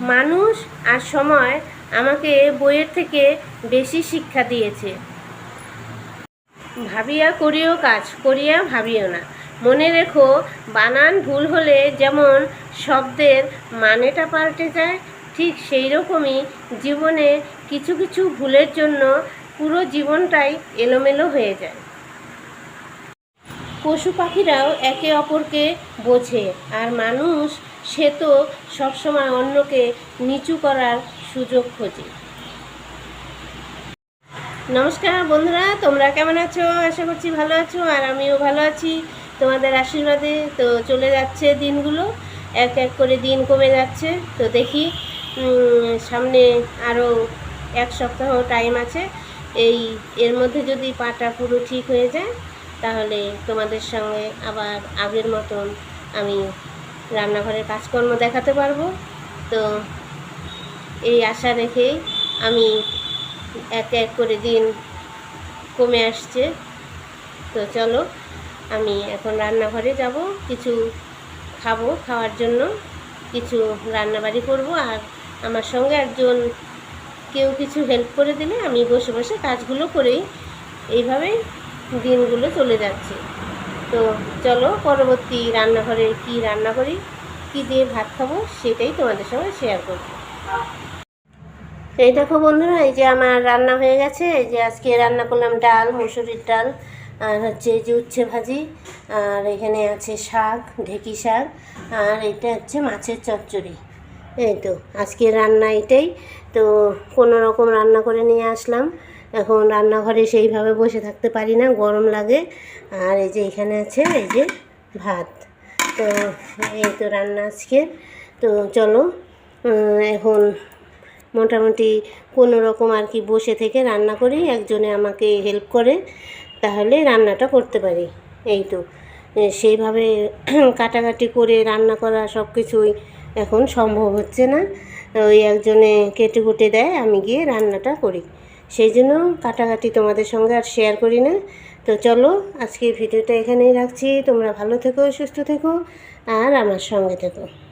মানুষ আর সময় আমাকে বইয়ের থেকে বেশি শিক্ষা দিয়েছে। ভাবিয়া করিও কাজ, করিয়া ভাবিও না। মনে রেখো, বানান ভুল হলে যেমন শব্দের মানেটা পাল্টে যায়, ঠিক সেই রকমই জীবনে কিছু কিছু ভুলের জন্য পুরো জীবনটাই এলোমেলো হয়ে যায়। পশু পাখিরাও একে অপরকে বোঝে, আর মানুষ সে তো সবসময় অন্যকে নিচু করার সুযোগ খোঁজে। নমস্কার বন্ধুরা, তোমরা কেমন আছো? আশা করছি ভালো আছো আর আমিও ভালো আছি। তোমাদের আশীর্বাদে তো চলে যাচ্ছে দিনগুলো। এক এক করে দিন কমে যাচ্ছে। তো দেখি সামনে আরও এক সপ্তাহ টাইম আছে। এই, এর মধ্যে যদি পাটা পুরো ঠিক হয়ে যায়, তাহলে তোমাদের সঙ্গে আবার আগের মতন আমি রান্নাঘরের কাজকর্ম দেখাতে পারব। তো এই আশা রেখেই আমি এক এক করে দিন কমে আসছে। তো চলো, আমি এখন রান্নাঘরে যাব, কিছু খাব খাওয়ার জন্য, কিছু রান্নাবাড়ি করব, আর আমার সঙ্গে একজন কেউ কিছু হেল্প করে দিলে আমি বসে বসে কাজগুলো করেই এইভাবেই দিনগুলো চলে যাচ্ছে। তো চলো পরবর্তী রান্নাঘরে কি রান্না করি, কি দিয়ে ভাত খাব সেটাই তোমাদের সঙ্গে শেয়ার করব। এই দেখো বন্ধুরা, এই যে আমার রান্না হয়ে গেছে। এই যে আজকে রান্না করলাম ডাল, মুসুরির ডাল, আর হচ্ছে যে উচ্ছে ভাজি, আর এখানে আছে শাক, ঢেকি শাক, আর এটা হচ্ছে মাছের চচ্চড়ি। এই তো, আজকে রান্না এটাই। তো কোনো রকম রান্না করে নিয়ে আসলাম। এখন রান্নাঘরে সেইভাবে বসে থাকতে পারি না, গরম লাগে। আর এই যে এখানে আছে, এই যে ভাত। তো এই তো রান্না আজকে। তো চলো এখন মোটামুটি কোনো রকম আর কি বসে থেকে রান্না করি, একজনে আমাকে হেল্প করে, তাহলে রান্নাটা করতে পারি। এই তো সেইভাবে কাটাকাটি করে রান্না করা সব কিছুই এখন সম্ভব হচ্ছে না। ওই একজনে কেটে কুটে দেয়, আমি গিয়ে রান্নাটা করি। সেই জন্য কাটাকাটি তোমাদের সঙ্গে আর শেয়ার করি না। তো চলো আজকে ভিডিওটা এখানেই রাখছি। তোমরা ভালো থেকো, সুস্থ থেকো, আর আমার সঙ্গে থেকো।